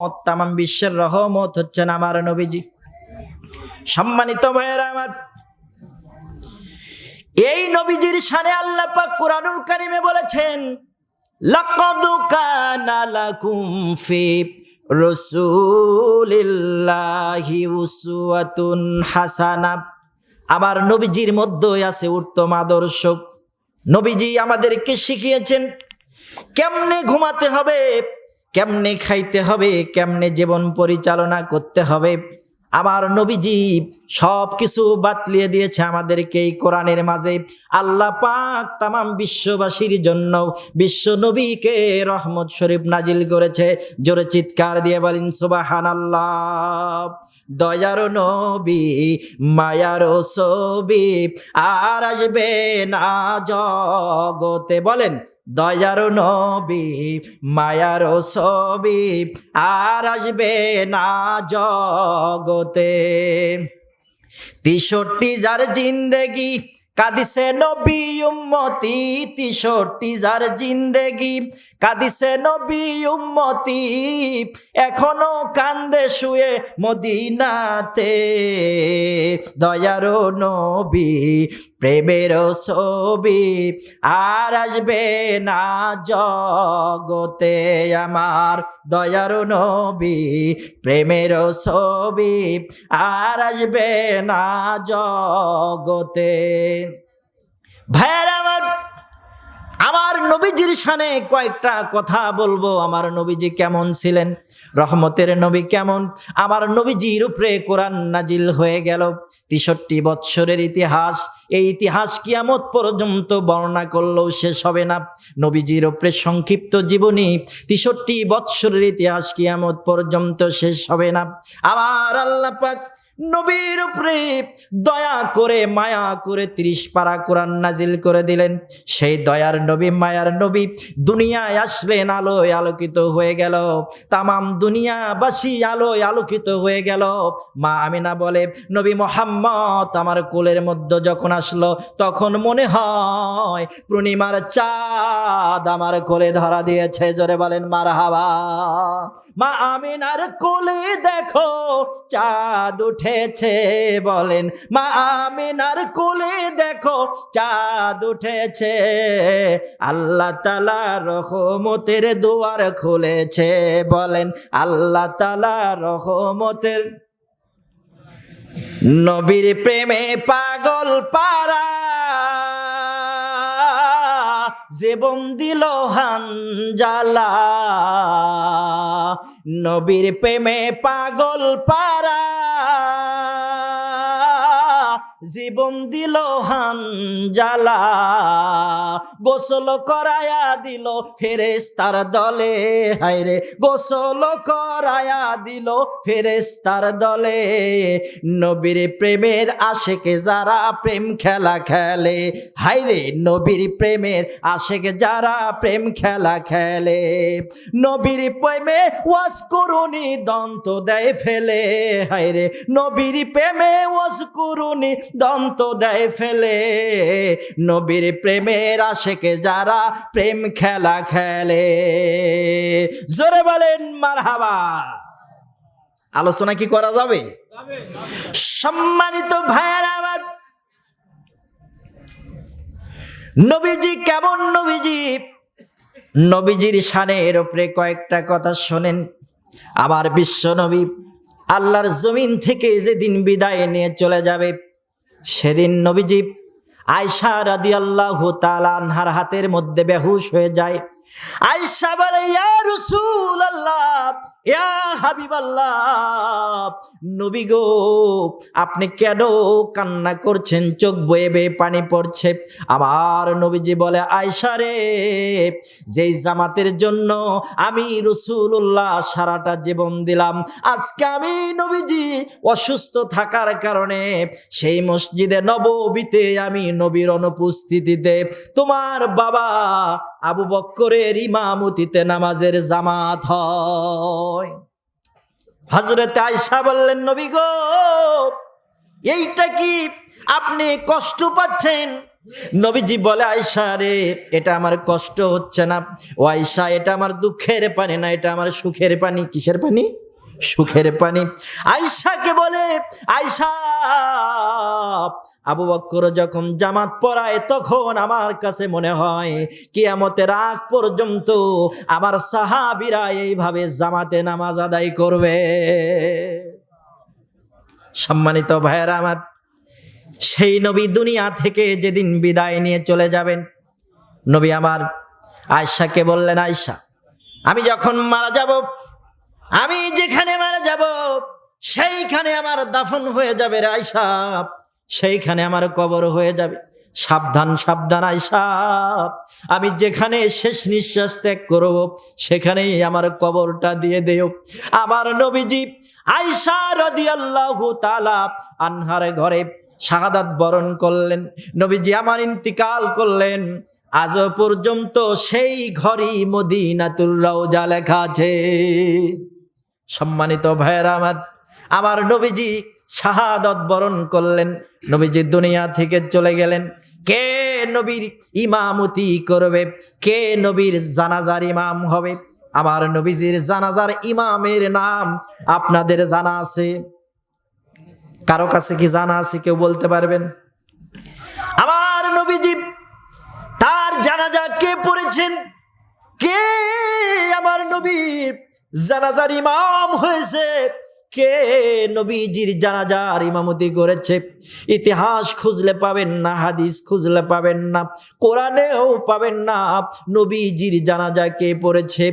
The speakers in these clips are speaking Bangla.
তাম বিশ্বের রহমত হচ্ছেন আমার নবীজি। সম্মানিত ভাইয়েরা আমার, এই নবীজির শানে আল্লাহ পাক কোরআনুল কারিমে বলেছেন, লাকাদ লাকুম ফি রাসূলিল্লাহি উসওয়াতুন হাসানা। আমার নবীজির মধ্যেই আছে উত্তম আদর্শ। নবীজি আমাদেরকে শিখিয়েছেন, কেমনে ঘুমাতে হবে? কেমনে খাইতে হবে কেমনে জীবন পরিচালনা করতে হবে? আমার নবীজি সব কিছু বাতলিয়ে দিয়েছে আমাদেরকে এই কোরআনের মাঝে। আল্লাহ পাক তামাম বিশ্ববাসীর জন্য বিশ্ব নবীকে রহমত শরীফ নাজিল করেছে। জোরে চিৎকার দিয়ে বলেন সুবাহান আল্লাহ দয়ার নবী, মায়ার ছবি আর আসবে না জগতে। বলেন, দয়ার নবী, মায়ার ছবি আর আসবে না জগতে। তিষট্টি যার জিন্দেগি কাদিসে নবী উম্মতি তিষট্টি যার জিন্দেগি। কাদিসে নবী উম্মতি, এখনও কান্দে শুয়ে মদিনাতে। দয়ারো নবী, প্রেমের ছবি, আর আসবে না জগতে আমার। দয়ারো নবী, প্রেমের ছবি, আর আসবে না জগতে। ভাইয়ার আমার আমার নবীজির শানে কয়েকটা কথা বলব। আমার নবীজি কেমন ছিলেন? রহমতের নবী কেমন? আমার নবীজির উপরে কোরআন নাজিল হয়ে গেল। তেষট্টি বৎসরের ইতিহাস, এই ইতিহাস কিয়ামত পর্যন্ত বর্ণনা করলেও শেষ হবে না। নবীজির উপরে সংক্ষিপ্ত জীবনী, তেষট্টি বৎসরের ইতিহাস কিয়ামত পর্যন্ত শেষ হবে না। আবার আল্লাহ পাক নবীর উপরে দয়া করে, মায়া করে ত্রিশ পারা কোরআন নাজিল করে দিলেন। সেই দয়ার নবী মায়ার নবী দুনিয়ায় আসলেন আলোয় আলোকিত হয়ে গেল। তামাম দুনিয়াবাসী আলোয় আলোকিত হয়ে গেল। মা আমিনা বলে, নবী মোহাম্মদ আমার কোলের মধ্যে যখন আসলো, তখন মনে হয় পূর্ণিমার চাঁদ আমার কোলে ধরা দিয়েছে। জোরে বলেন মার হাওয়া মা আমিনার কোলে দেখো, চাঁদ উঠেছে বলেন। মা আমিনার কোলে দেখো, চাঁদ উঠেছে। আল্লাহ তালা রহমতের দুয়ার খুলেছে, বলেন আল্লাহ তালা রহমতের নবীর প্রেমে পাগল পারা জীবন দিল হানজালা। নবীর প্রেমে পাগল পারা জীবন দিল হান হানজালা গোসল করায়া দিল ফেরেস তার দলে। হায়রে, গোসল করায়া দিল ফেরেস তার দলে। নবীর প্রেমের আশেকে যারা প্রেম খেলা খেলে, হায়রে, নবীর প্রেমের আশেকে যারা প্রেম খেলা খেলে। নবীর প্রেমে ওয়াজ করুনি, দন্ত দেয় ফেলে, হায়রে, নবীর প্রেমে ওয়াজ করুনি দন্ত দেয় ফেলে। নবীর প্রেমের আশেকে যারা প্রেম খেলা খেলে। জোরে বলেন, মারহাবা। আলোচনা কি করা যাবে? সম্মানিত ভাইয়ার আমার, নবীজি কেমন নবীজি? নবীজির শানের উপরে কয়েকটা কথা শোনেন। আমার বিশ্ব নবী আল্লাহর জমিন থেকে যেদিন বিদায় নিয়ে চলে যাবে সেদিন নবীজি আয়সা রাদিয়াল্লাহু তালানহার হাতের মধ্যে বেহুশ হয়ে যায়। আয়সা বলে রসুল আল্লাহ ইয়া হাবিব আল্লাহ নবী গো, আপনি কেন কান্না করছেন? চোখ বয়ে বয়ে পানি পড়ছে। আমার নবীজি বলে আয়সা রে, যেই জামাতের জন্য আমি রসুল্লাহ সারাটা জীবন দিলাম, আজকে আমি নবীজি অসুস্থ থাকার কারণে সেই মসজিদে নববীতে আমি নবীর অনুপস্থিতিতে তোমার বাবা আবু বক্করের ইমামতিতে নামাজের জামাত হয়। হজরত আয়সা বললেন, নবী গো, এইটা কি আপনি কষ্ট পাচ্ছেন? নবীজি বলে আয়সা রে, এটা আমার কষ্ট হচ্ছে না। ও আয়সা এটা আমার দুঃখের পানি না, এটা আমার সুখের পানি। কিসের পানি? সুখের পানি। আয়সাকে বলে আয়সা আবু বক্কর যখন জামাত পড়ায়, তখন আমার কাছে মনে হয়, কিয়ামতের আগ পর্যন্ত আমার সাহাবিরা এইভাবে জামাতে নামাজ আদায় করবে। সম্মানিত ভাইয়েরা আমার, সেই নবী দুনিয়া থেকে যেদিন বিদায় নিয়ে চলে যাবেন, নবী আমার আয়সাকে বললেন আয়সা আমি যখন মারা যাব আমি যেখানে মারা যাব, সেইখানে আমার দাফন হয়ে যাবে রে আয়সা। সেইখানে আমার কবর হয়ে যাবে। সাবধান সাবধান আয়সা। আমি যেখানে শেষ নিঃশ্বাস ত্যাগ করব, সেখানেই আমার কবরটা দিয়ে দেও। আমার নবীজি আয়সা রাদিয়াল্লাহু তাআলা আনহার ঘরে শাহাদাত বরণ করলেন। নবীজি আমার ইন্তিকাল করলেন। আজও পর্যন্ত সেই ঘরই মদিনাতুল রওজা লেখা আছে। সম্মানিত ভাইয়েরা আমার আমার নবীজি শাহাদত বরণ করলেন, নবীজি দুনিয়া থেকে চলে গেলেন। কে নবীর ইমামতি করবে? কে নবীর জানাজার ইমাম হবে? আমার নবীজির জানাজার ইমামের নাম আপনাদের জানা আছে। কারও কাছে কি জানা আছে কেউ বলতে পারবেন? আমার নবীজি তার জানাজা কে পড়েছেন? কে আমার নবীর জানাজার ইমাম হয়েছে। কে নবীজির জানাজার ইমামতি করেছে? ইতিহাস খুঁজলে পাবেন না, হাদিস খুঁজলে পাবেন না, কোরআনেও পাবেন না নবীজির জানাজা কে পড়েছে?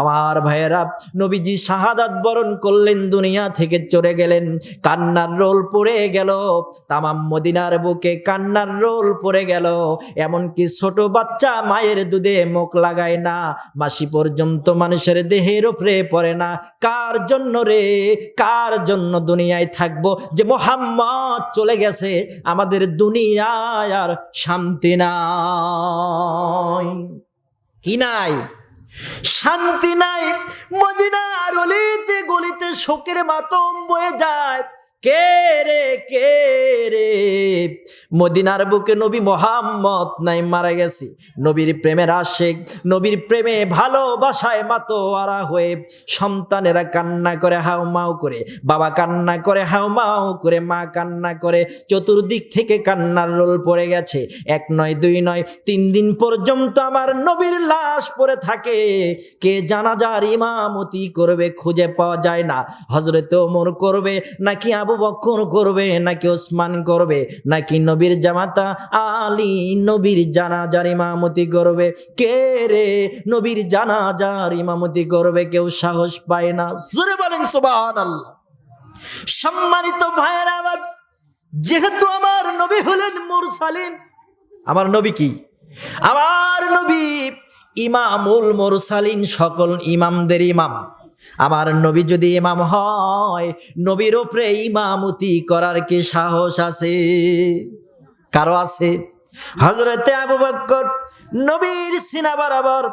আমার ভাইয়েরা, নবীজি শাহাদাত বরণ করলেন, দুনিয়া থেকে চলে গেলেন, কান্নার রোল পড়ে গেল, তামাম মদিনার বুকে কান্নার রোল পড়ে গেল, এমনকি ছোট বাচ্চা মায়ের দুধে মুখ লাগায় না, মাসি পর্যন্ত মানুষের দেহের উপরে পড়ে না, কার জন্য রে কার জন্য দুনিয়ায় থাকব? যে মোহাম্মদ চলে গেছে, আমাদের দুনিয়ায় আর শান্তি নাই। কি নাই? শান্তি নাই। মদিনার অলিতে গলিতে শোকের মাতম বয়ে যায়। কে রে কে রে? মদিনার বুকে নবী মোহাম্মদ নাই, মারা গেছে। নবীর প্রেমের আশেক নবীর প্রেমে ভালোবাসায় মাতোয়ারা হয়ে সন্তানেরা কান্না করে হাউ মাউ করে। বাবা কান্না করে হাউ মাউ করে, মা কান্না করে। চতুর্দিক থেকে কান্নার রোল পড়ে গেছে। এক নয়, দুই নয়, তিন দিন পর্যন্ত আমার নবীর লাশ পড়ে থাকে। কে জানাজার ইমামতি করবে খুঁজে পাওয়া যায় না। হজরত ওমর করবে, নাকি আবু বক্কর করবে, নাকি ওসমান করবে, নাকি নবীর জামাতা আলী, নবীর জানাজার ইমামতি করবে? কে রে নবীর জানাজার ইমামতি করবে? কেউ সাহস পায় না। জোরে বলেন সুবহানাল্লাহ। সম্মানিত ভাইয়েরা আমার, যেহেতু আমার নবী হলেন মুরসালিন, আমার নবী কি? আমার নবী ইমামুল মুরসালিন, সকল ইমামদের ইমাম। আমার নবী যদি ইমাম হয়, নবীর ওপরে ইমামতি করার কি সাহস আছে? কারও আছে? হজরতে আবু বক্কর নবীর সিনা বরাবর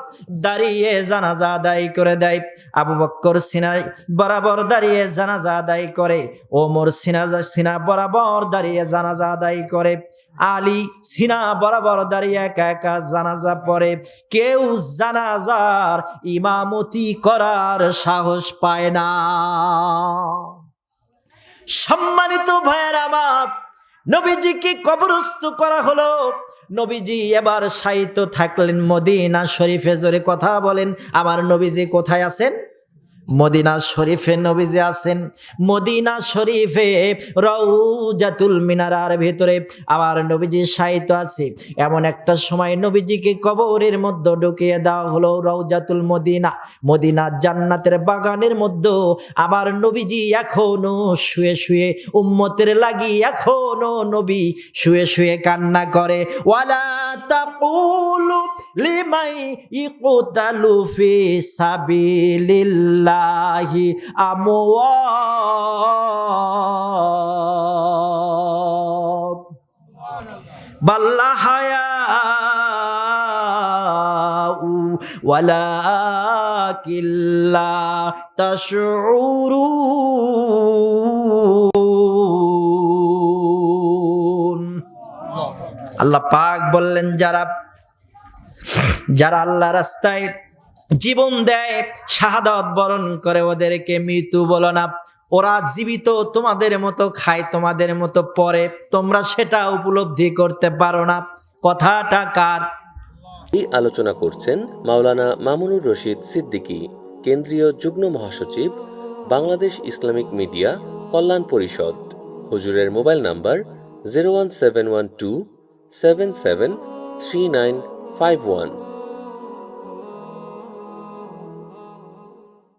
দাঁড়িয়ে জানাজা আদায় করে দেয়। আবু বক্কর সিনাই বরাবর দাঁড়িয়ে জানাজা আদায় করে, ওমর সিনা সিনা বরাবর দাঁড়িয়ে জানাজা আদায় করে, আলী সিনা বরাবর দাঁড়িয়ে একা একা জানাজা পড়ে। কেউ জানাজার ইমামতি করার সাহস পায় না। সম্মানিত ভাইয়ের আমার, নবীজিকে কবরস্থ করা হলো। নবীজি এবার সাহিত্য থাকলেন মদিনা শরীফে। জোরে কথা বলেন আমার নবীজি কোথায় আছেন? মদিনা শরীফে নবীজি আছেন, মদিনা শরীফে রৌজাতুল মিনারার ভিতরে আমার নবীজি সাহিত্য আছে। এমন একটা সময় নবীজিকে কবরের মধ্যে ঢুকিয়ে দেওয়া হলো রৌজাতুল মদিনা। মদিনা জান্নাতের বাগানের মধ্যে আবার নবীজি এখনও শুয়ে শুয়ে উম্মতের লাগি এখনও নবী শুয়ে শুয়ে কান্না করে। ওয়ালা তাকুলু লিমাই ইকুতালু ফি সাবিলিল্লাহি আমওয়াত বাল্লা হায়া ওয়ালাকিল্লা তাশউরুন আল্লাহ পাক বললেন, যারা যারা আল্লাহ রাস্তায় জীবন দেয়, শাহাদাত বরণ করে ওদেরকে মৃত্যু বলো না, ওরা জীবিত তোমাদের মতো খায়, তোমাদের মতো পরে, তোমরা সেটা উপলব্ধি করতে পারো না। কথাটা কার? এই আলোচনা করছেন মাওলানা মামুনুর রশিদ সিদ্দিকী, কেন্দ্রীয় যুগ্ম মহাসচিব, বাংলাদেশ ইসলামিক মিডিয়া কল্যাণ পরিষদ। হুজুরের mobile number zero one seven one two 773951.